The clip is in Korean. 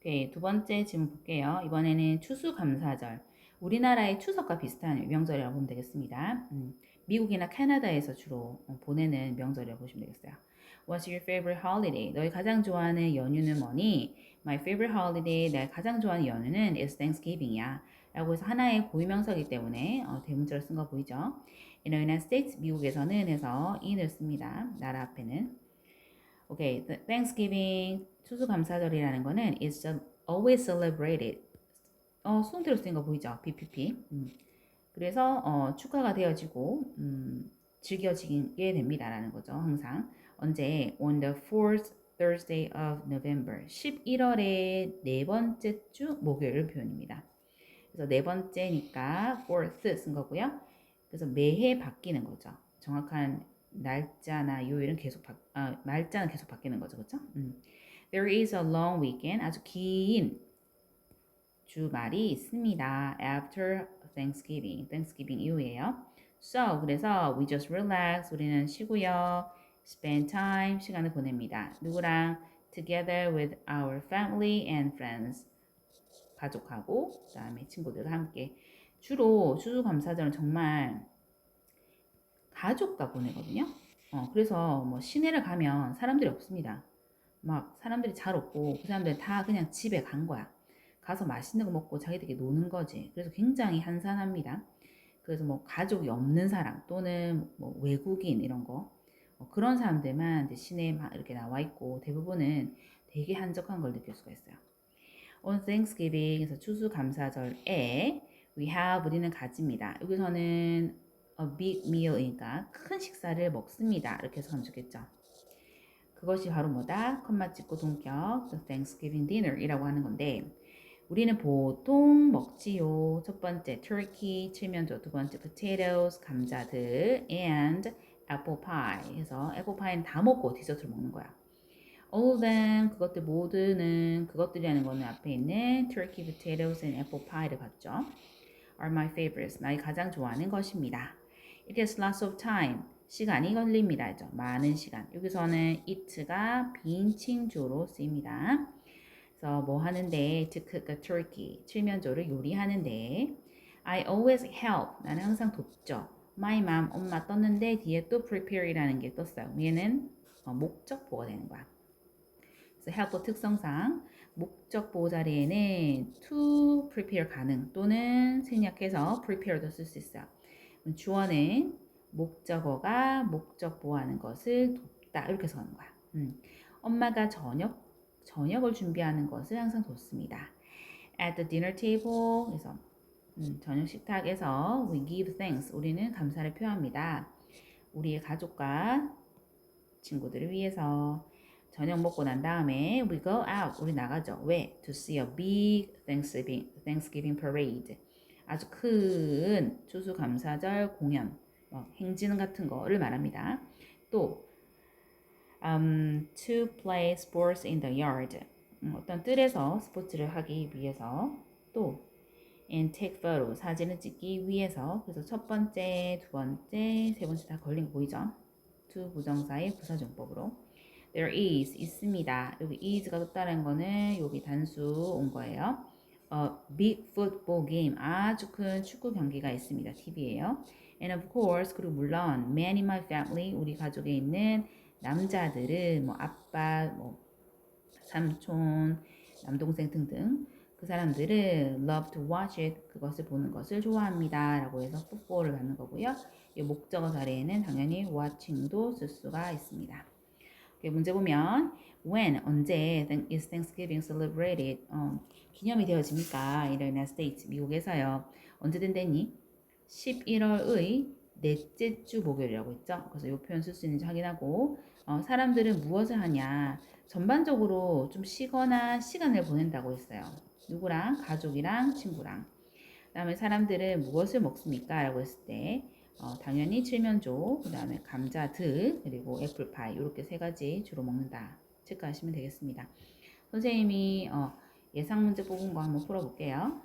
오케이, 두 번째 질문 볼게요. 이번에는 추수감사절. 우리나라의 추석과 비슷한 명절이라고 보면 되겠습니다. 음, 미국이나 캐나다에서 주로 어, 보내는 명절이라고 보시면 되겠어요. What's your favorite holiday? 너희 가장 좋아하는 연휴는 뭐니? My favorite holiday, 내가 가장 좋아하는 연휴는 is Thanksgiving이야. 라고 해서 하나의 고유명사이기 때문에 어, 대문자를 쓴거 보이죠? In the United States, 미국에서는 해서 in을 씁니다. 나라 앞에는. 오케이, th- Thanksgiving 추수감사절이라는 거는 is always celebrated. 어, 수동태로 쓰인 거 보이죠? BPP. 음. 그래서 어, 축하가 되어지고 음, 즐겨지게 됩니다라는 거죠. 항상 언제 on the fourth Thursday of November 11월의 네 번째 주 목요일 표현입니다. 그래서 네 번째니까 fourth 쓴 거고요. 그래서 매해 바뀌는 거죠. 정확한 날짜나 요일은 계속 바, 아, 날짜는 계속 바뀌는 거죠, 그렇죠? 음. There is a long weekend, 아주 긴 주말이 있습니다. After Thanksgiving, Thanksgiving 이후에요. So 그래서 we just relax, 우리는 쉬고요. Spend time, 시간을 보냅니다. 누구랑? Together with our family and friends. 가족하고 그다음에 친구들과 함께 주로 추수감사절은 정말 가족과 보내거든요. 어, 그래서 뭐 시내를 가면 사람들이 없습니다. 막 사람들이 잘 없고 그 사람들 다 그냥 집에 간 거야. 가서 맛있는 거 먹고 자기들끼리 노는 거지. 그래서 굉장히 한산합니다. 그래서 뭐 가족이 없는 사람 또는 뭐 외국인 이런 거 어, 그런 사람들만 이제 시내에 막 이렇게 나와 있고 대부분은 되게 한적한 걸 느낄 수가 있어요. On Thanksgiving에서 추수감사절에 we have 우리는 가집니다. 여기서는 a big meal이니까 큰 식사를 먹습니다. 이렇게 해서 하면 좋겠죠. 그것이 바로 뭐다? 컴마 찍고 동격 the Thanksgiving dinner이라고 하는 건데 우리는 보통 먹지요. 첫 번째 turkey 칠면조, 두 번째 potatoes 감자들 and apple pie 해서 애플 파이는 다 먹고 디저트를 먹는 거야. All of them 그것들 모두는 그것들이라는 거는 앞에 있는 turkey, potatoes and apple pie를 봤죠. Are my favorites 나의 가장 좋아하는 것입니다. It has lots of time 시간이 걸립니다. 죠 많은 시간. 여기서는 it가 빈 칭조로 쓰입니다. 그래서 뭐 하는데 to cook a turkey 칠면조를 요리하는데 I always help 나는 항상 돕죠. My mom 엄마 떴는데 뒤에 또 prepare이라는 게 떴어요. 얘는 어, 목적 보호가 되는 거야. 그래서 help 특성상 목적 보호 자리에는 to prepare 가능 또는 생략해서 prepare도 쓸 수 있어요. 주어는 목적어가 목적 보호하는 것을 돕다 이렇게 써는 거야. 음. 엄마가 저녁 저녁을 준비하는 것을 항상 돕습니다. At the dinner table 그래서 음, 저녁 식탁에서 we give thanks 우리는 감사를 표합니다. 우리의 가족과 친구들을 위해서 저녁 먹고 난 다음에 we go out 우리 나가죠. 왜? To see a big Thanksgiving Thanksgiving parade 아주 큰 추수감사절 공연 어, 행진 같은 거를 말합니다. 또 um, to play sports in the yard 음, 어떤 뜰에서 스포츠를 하기 위해서 또 and take photo 사진을 찍기 위해서 그래서 첫 번째, 두 번째, 세 번째 다 걸린 거 보이죠? to 부정사의 부사정법으로 there is 있습니다. 여기 is가 떴다는 거는 여기 단수 온 거예요. A big football game 아주 큰 축구 경기가 있습니다. TV에요. And of course 그리고 물론 many in my family 우리 가족에 있는 남자들은 뭐 아빠, 뭐 삼촌, 남동생 등등 그 사람들은 love to watch it 그것을 보는 것을 좋아합니다 라고 해서 풋볼을 받는 거고요. 이 목적어 자리에는 당연히 watching도 쓸 수가 있습니다. 문제 보면 when 언제 is Thanksgiving celebrated 어, 기념이 되어집니까? the United States 미국에서요. 언제든 되니? 11월의 넷째 주 목요일이라고 했죠. 그래서 이 표현 쓸 수 있는지 확인하고 어, 사람들은 무엇을 하냐? 전반적으로 좀 쉬거나 시간을 보낸다고 했어요. 누구랑? 가족이랑 친구랑. 그 다음에 사람들은 무엇을 먹습니까? 라고 했을 때 어, 당연히 칠면조, 그 다음에 감자드, 그리고 애플파이 이렇게 세 가지 주로 먹는다. 체크하시면 되겠습니다. 선생님이 어, 예상 문제 뽑은 거 한번 풀어볼게요.